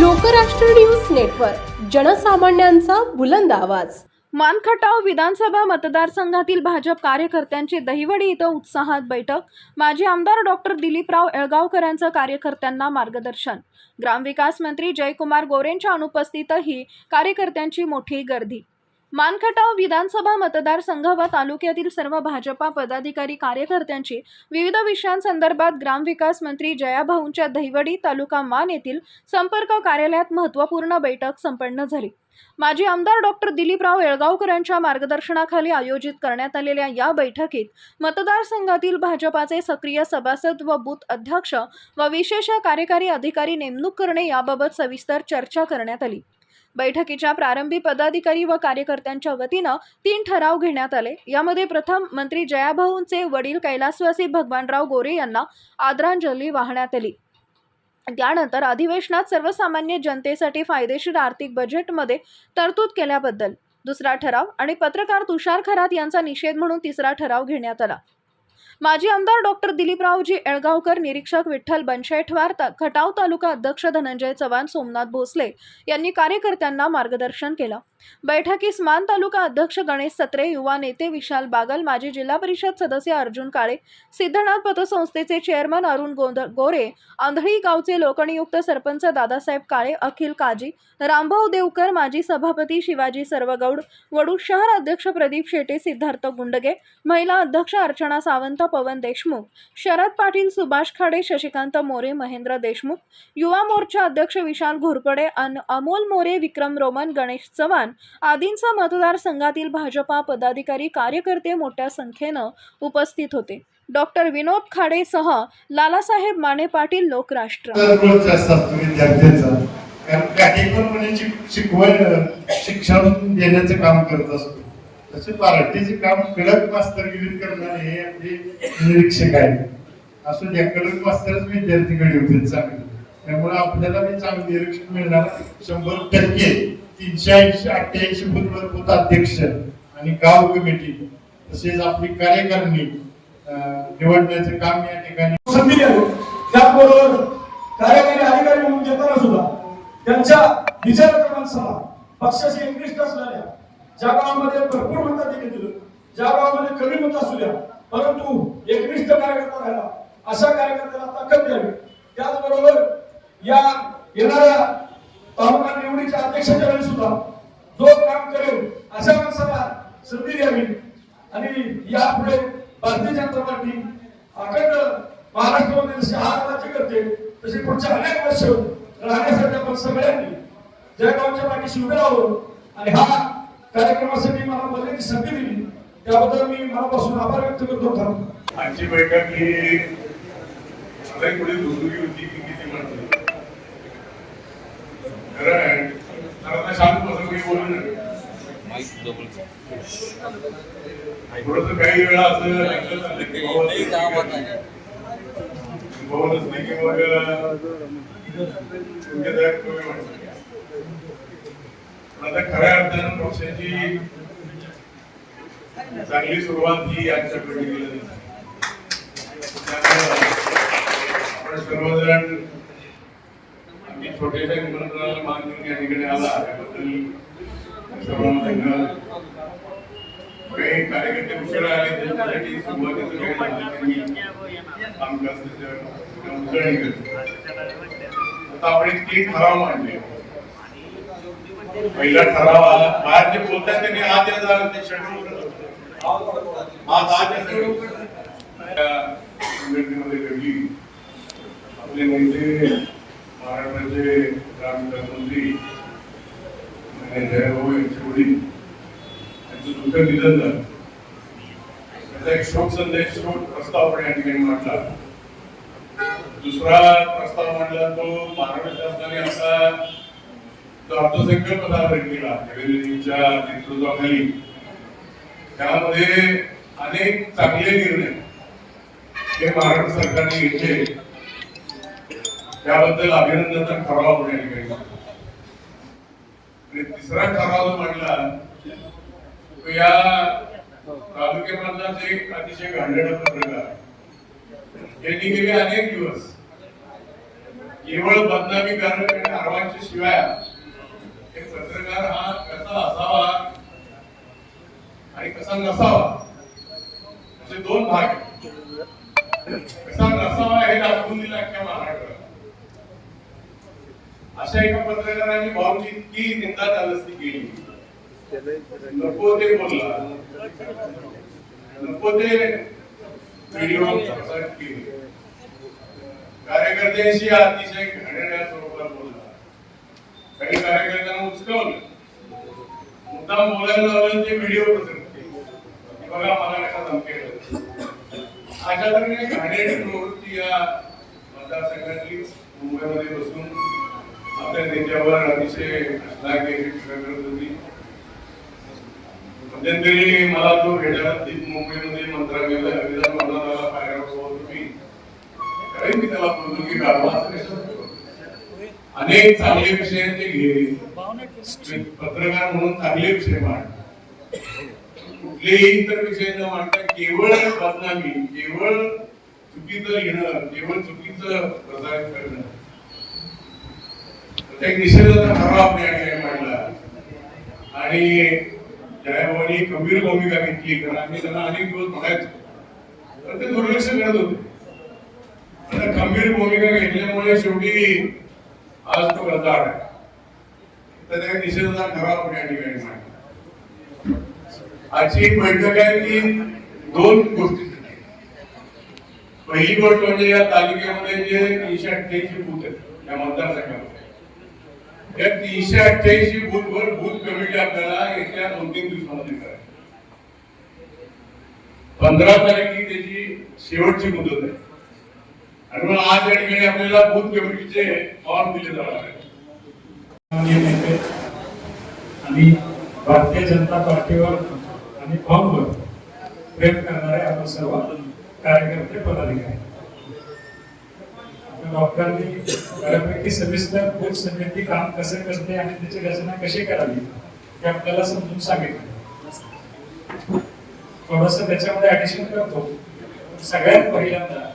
Lokrashtra news network जनसामान्यांचा बुलंद आवाज. मानखटाव विधानसभा मतदारसंघातील भाजप कार्यकर्त्यांची दहिवडी इथं उत्साहात बैठक. माजी आमदार डॉक्टर दिलीपराव येळगावकर कार्यकर्त्यांना मार्गदर्शन. ग्रामविकास मंत्री जयकुमार गोरेंच्या अनुपस्थितही कार्यकर्त्यांची मोठी गर्दी. मानखटाव विधानसभा मतदारसंघ व तालुक्यातील सर्व भाजपा पदाधिकारी कार्यकर्त्यांची विविध विषयांसंदर्भात ग्रामविकास मंत्री जयाभाऊंच्या दहिवडी तालुका मान येथील संपर्क कार्यालयात महत्त्वपूर्ण बैठक संपन्न झाली. माजी आमदार डॉक्टर दिलीपराव येळगावकरांच्या मार्गदर्शनाखाली आयोजित करण्यात आलेल्या या बैठकीत मतदारसंघातील भाजपाचे सक्रिय सभासद व बूथ अध्यक्ष व विशेष कार्यकारी अधिकारी नेमणूक करणे याबाबत सविस्तर चर्चा करण्यात आली. बैठकीच्या प्रारंभी पदाधिकारी व कार्यकर्त्यांच्या वतीनं तीन ठराव घेण्यात आले. यामध्ये प्रथम मंत्री जयाभाऊंचे वडील कैलासवासी भगवानराव गोरे यांना आदरांजली वाहण्यात आली. त्यानंतर अधिवेशनात सर्वसामान्य जनतेसाठी फायदेशीर आर्थिक बजेटमध्ये तरतूद केल्याबद्दल दुसरा ठराव आणि पत्रकार तुषार खरात यांचा निषेध म्हणून तिसरा ठराव घेण्यात आला. माजी आमदार डॉक्टर दिलीपरावजी एळगावकर निरीक्षक विठ्ठल बनशेठवार खटाव तालुका अध्यक्ष धनंजय चव्हाण सोमनाथ भोसले यांनी कार्यकर्त्यांना मार्गदर्शन केलं. बैठकीस मान तालुका अध्यक्ष गणेश सत्रे युवा नेते विशाल बागल माजी जिल्हा परिषद सदस्य अर्जुन काळे सिद्धनाथ पतसंस्थेचे चेअरमन अरुण गोंद गोरे आंधळी गावचे लोकनियुक्त सरपंच दादासाहेब काळे अखिल काजी रामभाऊ देवकर माजी सभापती शिवाजी सर्वगौड वडू शहर अध्यक्ष प्रदीप शेटे सिद्धार्थ गुंडगे महिला अध्यक्ष अर्चना सावंत पवन देशमुख शरद पाटील सुभाष खाडे शशिकांत मोरे महेंद्र देशमुख युवा मोर्चा अध्यक्ष विशाल घोरपडे अन अमोल मोरे विक्रम रोमन गणेश चव्हाण आदींचा मतदारसंघातील भाजपा पदाधिकारी कार्यकर्ते मोठ्या संख्येनं उपस्थित होते. डॉक्टर विनोद खाडेसह लालासाहेब माने पाटील लोकराष्ट्र. शिकवण शिक्षण देण्याचं काम करत असतो. तसे पार्टीचे काम कडक मास्तरगिरी करणारे हे आपले निरीक्षक आहेत. असं त्या कडक मास्तरच विद्यार्थीकडे होते चांगले. त्यामुळे आपल्याला मी चांगलं निरीक्षक मिळणार. शंभर टक्के तीनशे ऐंशी अठ्ठ्याऐंशी फुटवर बूथ अध्यक्ष आणि गाव कमिटी तसेच आपली कार्यकारिणी निवडण्याचे काम या ठिकाणी संधी द्यावी. त्याचबरोबर कार्यकारी अधिकारी म्हणून देताना सुद्धा त्यांच्या विचारक्रमात सभा पक्षाशी एकनिष्ठ असणाऱ्या ज्या गावामध्ये भरपूर मताधिकारी दिलं ज्या गावामध्ये कमी मत असू द्या. परंतु एकनिष्ठ कार्यकर्ता राहिला. अशा कार्यकर्त्याला ताकद द्यावी. त्याचबरोबर या येणाऱ्या तालुका निवडीच्या अध्यक्षाच्या वेळी सुद्धा जो काम करेल अशा माणसाला संधी द्यावी. आणि यापुढे भारतीय जनता पार्टी अखंड महाराष्ट्रामध्ये जशी हात राज्य करते तशी पुढच्या अनेक वर्ष राहण्यासाठी आपण सगळ्यांनी जळगावच्या पाठीशी उभे राहून आणि हा कार्यक्रमासाठी मला बोलण्याची संधी दिली. त्याबद्दल मी मनापासून आभार व्यक्त करतो. ठरवतो आजची बैठक ही मला थोडी दुसरी होती की किती म्हणतो कारण आता शांत बसून मी बोलू नका. थोडस काही वेळा असं लक्षात आलं की बाबा भवनच नाही की मग तुमच्या कमी. आता खऱ्या अर्थानं पक्षाची चांगली सुरुवात ही आमच्याकडे गेली आपण सर्वजण आम्ही छोट्याशा निमंत्रणाला मान देऊन या ठिकाणी आला. त्याबद्दल सर्वांना धन्यवाद. काही कार्यकर्ते उशिरा आले त्यांच्यासाठी सुरुवातीचं काही झालं कामकाज उजळणी केलं. आता आपण एक ठराव मांडले पहिला ठराव आला. बाहेर जे बोलतात त्यांनी आज या झालं ते शेड्यूल आज आज या शेड्यूल घडली आपले नेते महाराष्ट्राचे ग्रामविकास मंत्री जयभाऊ यांचे वडील यांचं दुःख निधन झालं. त्याचा एक शोक संदेश शोक प्रस्ताव आपण या ठिकाणी मांडला. दुसरा प्रस्ताव मांडला तो महाराष्ट्र शासनाने असा जो अर्थसंकल्प सादर केला देवेंद्रजींच्या नेतृत्वाखाली. त्यामध्ये अनेक चांगले निर्णय हे महाराष्ट्र सरकारने घेतले. त्याबद्दल अभिनंदनाचा ठराव आपण या ठिकाणी आणि तिसरा ठराव जो मांडला तो या तालुक्यामधलाच एक अतिशय घाणेरडा पत्रकार यांनी गेले अनेक दिवस. केवळ बदनामी करत आणि आरवांच्या शिवाय एक हा कसा असावा आणि कसा नसावा असे दोन भाग कसा नसावा हे दाखवून दिला अख्ख्या महाराष्ट्रात अशा एका पत्रकाराने भाऊची इतकी निंदा नालस्ती केली. नको ते बोलला. नको ते व्हिडिओ प्रसारित केले. कार्यकर्त्यांशी अतिशय घाणेरड्या स्वरूपात बोलला. काही कार्यकर्त्यांना उचकवलं मुद्दाम बोलायला लावलं ते व्हिडिओ पसरत केले बघा मला कसा धमकेल अशा तऱ्हेने घाणेरडी प्रवृत्ती या मतदारसंघातली मुंबईमध्ये बसून आपल्या नेत्यावर अतिशय करत होती. म्हणजे मध्यंतरी मला तो भेटायला ती मुंबईमध्ये मंत्रालयाला विधान भवनाला पाहायला होत होती. कारण मी त्याला पोर्तुगी काढवा असं अनेक चांगले विषय ते घे पत्रकार म्हणून चांगले विषय मांड. कुठलेही इतर विषय न मांडता केवळ बदनामी केवळ चुकीचं लिहिणं केवळ चुकीचं प्रसारित करणं. त्या निषेधाचा ठराव आपल्या ठिकाणी मांडला. आणि जयाभावानी गंभीर भूमिका घेतली कारण आम्ही त्यांना अनेक दिवस म्हणायचो तर ते दुर्लक्ष करत होते. आता गंभीर भूमिका घेतल्यामुळे शेवटी आज तो गद्दार आहे. तर त्या निषेधाचा ठराव आपण या ठिकाणी मांडला. आजची एक बैठक आहे ती दोन गोष्टी पहिली गोष्ट म्हणजे या तालुक्यामध्ये जे तीनशे अठ्ठ्याऐंशी बूथ आहेत या मतदारसंघामध्ये. या तीनशे अठ्ठ्याऐंशी बूथ वर बूथ कमिटी आपल्याला येत्या दोन तीन दिवसामध्ये करायची पंधरा तारखेची त्याची शेवटची मुदत आहे. आणि आज या ठिकाणी आपल्याला बूथ कमिटीचे फॉर्म दिले जाणार आहेत. आणि भारतीय जनता पार्टीवर आणि फॉर्मवर प्रेम करणारे आपण सर्व कार्यकर्ते पदाधिकारी. डॉक्टरांनी बऱ्यापैकी सविस्तर बूथ समिती काम कसे करते आणि त्याची रचना कशी करावी हे आपल्याला समजून सांगितलं. थोडस त्याच्यामध्ये ऍडिशन करतो. सगळ्यात पहिल्यांदा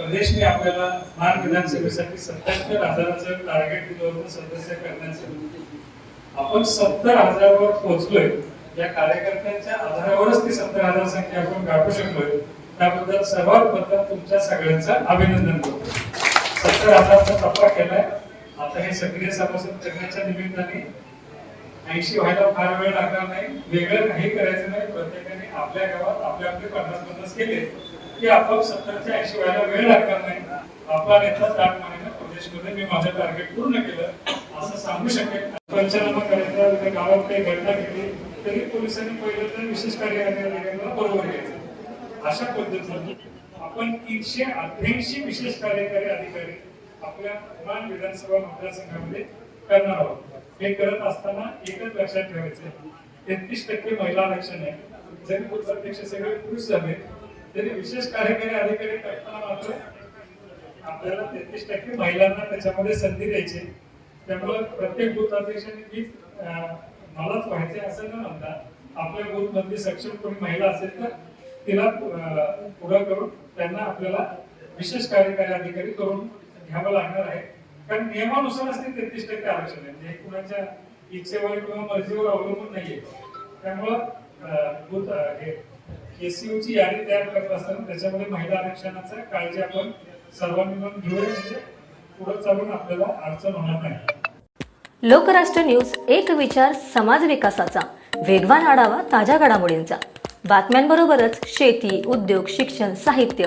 प्रदेशने आपल्याला मान विधानसभेसाठी सत्याहत्तर हजाराचं टार्गेट दिलं होतं सदस्य करण्याचं. आपण सत्तर हजारावर पोहोचलोय. या कार्यकर्त्यांच्या आधारावरच ती सत्तर हजार संख्या आपण गाठू शकलोय. त्याबद्दल सर्वात प्रथम तुमच्या सगळ्यांचं अभिनंदन करतो. सत्तर हजारचा टप्पा केलाय. आता हे सक्रिय सभासद करण्याच्या निमित्ताने ऐंशी व्हायला फार वेळ लागणार नाही. वेगळं काही करायचं नाही. प्रत्येकाने आपल्या गावात आपले आपले पन्नास पन्नास केले. की आपोआप सत्तरच्या ऐंशी व्हायला वेळ लागणार नाही. आपला नेता चार महिन्यात प्रदेशमध्ये मी माझं टार्गेट पूर्ण केलं. असं सांगू शकेल पंचनामा करायचा उद्या गावात काही घटना घडली तरी पोलिसांनी पहिलं तर विशेष कार्य अधिकाऱ्यांना बरोबर घ्यायचं. अशा पद्धतीने आपण तीनशे अठ्ठ्याऐंशी विशेष कार्यकारी अधिकारी आपल्या मान विधानसभा मतदारसंघामध्ये करणार आहोत. हे करत असताना एकच लक्षात ठेवायचं तेहतीस टक्के महिला आरक्षण आहे. जरी उपाध्यक्ष सगळे पुरुष झाले तरी विशेष कार्यकारी अधिकारी करताना मात्र आपल्याला तेहतीस टक्के महिलांना त्याच्यामध्ये संधी द्यायची. त्यामुळे प्रत्येक बूथ अध्यक्षांनी मीच मलाच व्हायचे असं न म्हणता आपल्या बूथमध्ये सक्षम कोणी महिला असेल तर तिला पुढं करून त्यांना आपल्याला विशेष कार्यकारी अधिकारी करून घ्यावं लागणार आहे. कारण नियमानुसारच ते तेहतीस टक्के आरक्षण आहे. म्हणजे कुणाच्या इच्छेवर किंवा मर्जीवर अवलंबून नाहीये. त्यामुळं अं, बूथ हे एसयू यादी तयार करत असताना त्याच्यामध्ये महिला आरक्षणाचा काळजी आपण सर्वांनी मिळून घेऊया. म्हणजे पुढे चालून आपल्याला अडचण होणार नाही. लोकराष्ट्र न्यूज एक विचार समाज विकासाचा. वेगवान आढावा ताज्या घडामोडींचा. बातम्यांबरोबरच शेती उद्योग शिक्षण साहित्य